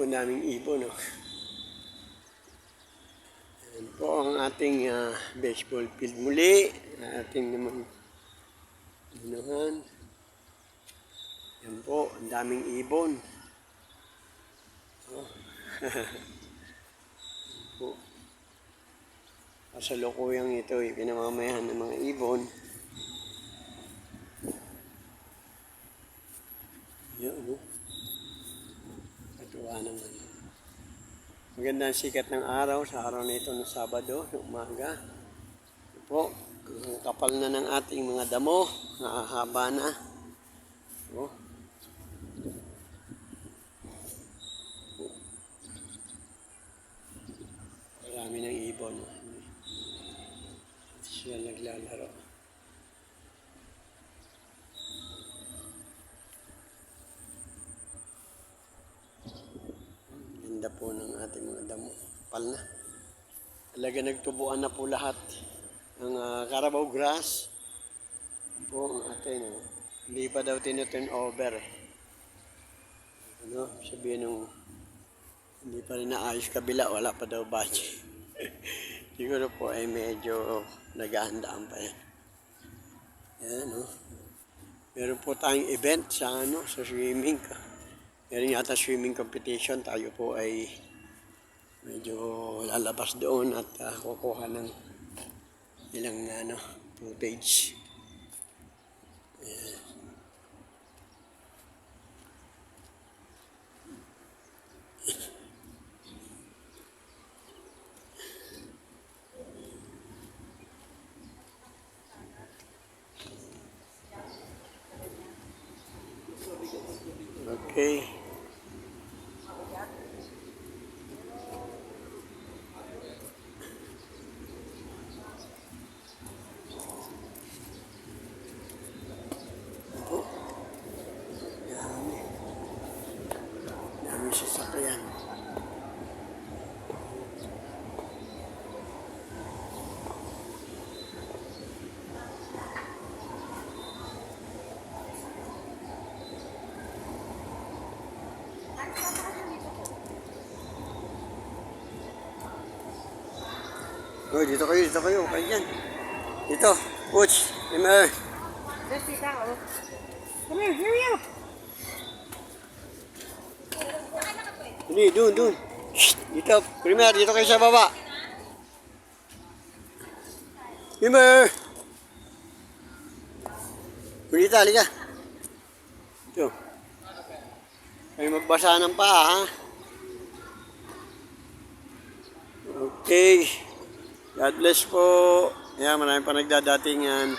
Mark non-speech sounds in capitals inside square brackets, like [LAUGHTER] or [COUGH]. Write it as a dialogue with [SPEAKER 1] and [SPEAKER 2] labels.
[SPEAKER 1] po naming ibon. No? Yan po ang ating ah, baseball field muli. Ating naman inuhan. Yan po, ang daming ibon. Oh. [LAUGHS] po. Kasalukuyang ito, eh, pinamamayahan ng mga ibon. Yan, ano? Katuwa naman. Maganda ang sikat ng araw sa araw na ito ng Sabado, umaga. Ito po, ang kapal na ng ating mga damo, nakahaba na. Oh. Marami ng ibon. Sila naglalaro. Po ng ating mga damo. Kapal na. Talaga nagtubuan na po lahat ng ah, Carabao grass. Po ang atin. Oh. Hindi pa daw tinuturn over. eh. Ano, sabihin nung hindi pa rin naayos kabila, wala pa daw budget. [LAUGHS] Siguro po ay medyo naghahandaan pa yan. Yan, no? Meron po tayong event sa ano, sa swimming. Meron yata swimming competition. Tayo po ay medyo lalabas doon at ah, kukuha ng ilang ano, footage. Okay. Dami sasakyan. Oh, dito kayo, dito kayo. Kayo yan. Dito. Coach. Emma.
[SPEAKER 2] Let's see. Come here, hurry up.
[SPEAKER 1] Hindi, doon. Shh, dito. Primer, dito kayo sa baba. Primer. Kulita, halika. Ito. Kayo magbasa ng paa, ha? Okay. God bless po. Ayan, marami pa nagdadatingan.